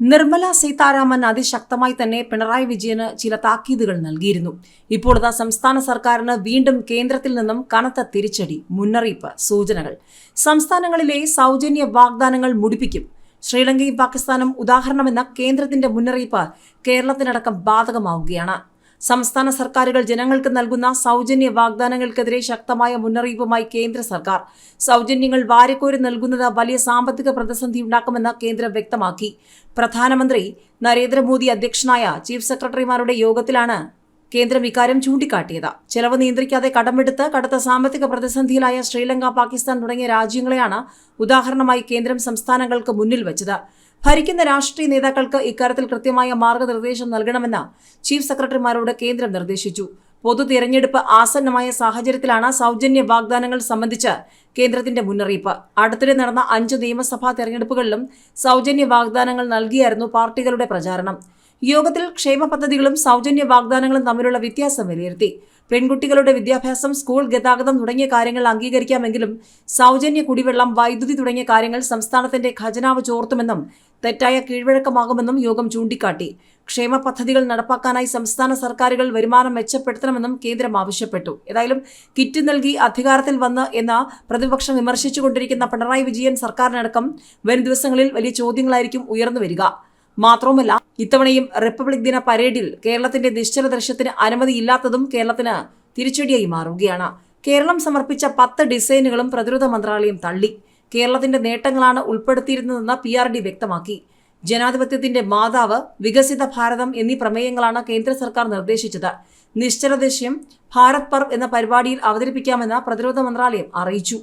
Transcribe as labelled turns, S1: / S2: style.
S1: നിർമ്മല സീതാരാമൻ അതിശക്തമായി തന്നെ പിണറായി വിജയന് ചില താക്കീതുകൾ നൽകിയിരുന്നു. ഇപ്പോഴത്തെ സംസ്ഥാന സർക്കാരിന് വീണ്ടും കേന്ദ്രത്തിൽ നിന്നും കനത്ത തിരിച്ചടി മുന്നറിയിപ്പ് സൂചനകൾ. സംസ്ഥാനങ്ങളിലെ സൗജന്യ വാഗ്ദാനങ്ങൾ മുടിപ്പിക്കും. ശ്രീലങ്കയും പാകിസ്ഥാനും ഉദാഹരണമെന്ന കേന്ദ്രത്തിന്റെ മുന്നറിയിപ്പ് കേരളത്തിനടക്കം ബാധകമാവുകയാണ്. സംസ്ഥാന സർക്കാരുകൾ ജനങ്ങൾക്ക് നൽകുന്ന സൗജന്യ വാഗ്ദാനങ്ങൾക്കെതിരെ ശക്തമായ മുന്നറിയിപ്പുമായി കേന്ദ്ര സർക്കാർ. സൗജന്യങ്ങൾ വാരിക്കോരി നൽകുന്നത് വലിയ സാമ്പത്തിക പ്രതിസന്ധി ഉണ്ടാക്കുമെന്ന് കേന്ദ്രം വ്യക്തമാക്കി. പ്രധാനമന്ത്രി നരേന്ദ്രമോദി അധ്യക്ഷനായ ചീഫ് സെക്രട്ടറിമാരുടെ യോഗത്തിലാണ് കേന്ദ്രം ഇക്കാര്യം ചൂണ്ടിക്കാട്ടിയത്. ചെലവ് നിയന്ത്രിക്കാതെ കടമെടുത്ത് കടുത്ത സാമ്പത്തിക പ്രതിസന്ധിയിലായ ശ്രീലങ്ക പാകിസ്ഥാൻ തുടങ്ങിയ രാജ്യങ്ങളെയാണ് ഉദാഹരണമായി കേന്ദ്രം സംസ്ഥാനങ്ങൾക്ക് മുന്നിൽ വെച്ചത്. ഭരിക്കുന്ന രാഷ്ട്രീയ നേതാക്കൾക്ക് ഇക്കാര്യത്തിൽ കൃത്യമായ മാർഗനിർദ്ദേശം നൽകണമെന്ന് ചീഫ് സെക്രട്ടറിമാരോട് കേന്ദ്രം നിർദ്ദേശിച്ചു. പൊതു തിരഞ്ഞെടുപ്പ് ആസന്നമായ സാഹചര്യത്തിലാണ് സൗജന്യ വാഗ്ദാനങ്ങൾ സംബന്ധിച്ച് കേന്ദ്രത്തിന്റെ മുന്നറിയിപ്പ്. അടുത്തിടെ നടന്ന അഞ്ച് നിയമസഭാ തെരഞ്ഞെടുപ്പുകളിലും സൗജന്യ വാഗ്ദാനങ്ങൾ നൽകിയായിരുന്നു പാർട്ടികളുടെ പ്രചാരണം. യോഗത്തിൽ ക്ഷേമ പദ്ധതികളും സൗജന്യ വാഗ്ദാനങ്ങളും തമ്മിലുള്ള വ്യത്യാസം വിലയിരുത്തി. പെൺകുട്ടികളുടെ വിദ്യാഭ്യാസം സ്കൂൾ ഗതാഗതം തുടങ്ങിയ കാര്യങ്ങൾ അംഗീകരിക്കാമെങ്കിലും സൗജന്യ കുടിവെള്ളം വൈദ്യുതി തുടങ്ങിയ കാര്യങ്ങൾ സംസ്ഥാനത്തിന്റെ ഖജനാവ് ചോർത്തുമെന്നും തെറ്റായ കീഴ്വഴക്കമാകുമെന്നും യോഗം ചൂണ്ടിക്കാട്ടി. ക്ഷേമ പദ്ധതികൾ നടപ്പാക്കാനായി സംസ്ഥാന സർക്കാരുകൾ വരുമാനം മെച്ചപ്പെടുത്തണമെന്നും കേന്ദ്രം ആവശ്യപ്പെട്ടു. ഏതായാലും കിറ്റ് നൽകി അധികാരത്തിൽ വന്ന് എന്ന പ്രതിപക്ഷം വിമർശിച്ചുകൊണ്ടിരിക്കുന്ന പിണറായി വിജയൻ സർക്കാരിനടക്കം വരും ദിവസങ്ങളിൽ വലിയ ചോദ്യങ്ങളായിരിക്കും ഉയർന്നു വരിക. മാത്രവുമല്ല ഇത്തവണയും റിപ്പബ്ലിക് ദിന പരേഡിൽ കേരളത്തിന്റെ നിശ്ചല ദൃശ്യത്തിന് അനുമതിയില്ലാത്തതും കേരളത്തിന് തിരിച്ചടിയായി മാറുകയാണ്. കേരളം സമർപ്പിച്ച പത്ത് ഡിസൈനുകളും പ്രതിരോധ മന്ത്രാലയം തള്ളി. കേരളത്തിന്റെ നേട്ടങ്ങളാണ് ഉൾപ്പെടുത്തിയിരുന്നതെന്ന് പി ആർ ഡി വ്യക്തമാക്കി. ജനാധിപത്യത്തിന്റെ മാതാവ് വികസിത ഭാരതം എന്നീ പ്രമേയങ്ങളാണ് കേന്ദ്ര സർക്കാർ നിർദ്ദേശിച്ചത്. നിശ്ചലദേശ്യം ഭാരത് പർവ് എന്ന പരിപാടിയിൽ അവതരിപ്പിക്കാമെന്ന് പ്രതിരോധ മന്ത്രാലയം അറിയിച്ചു.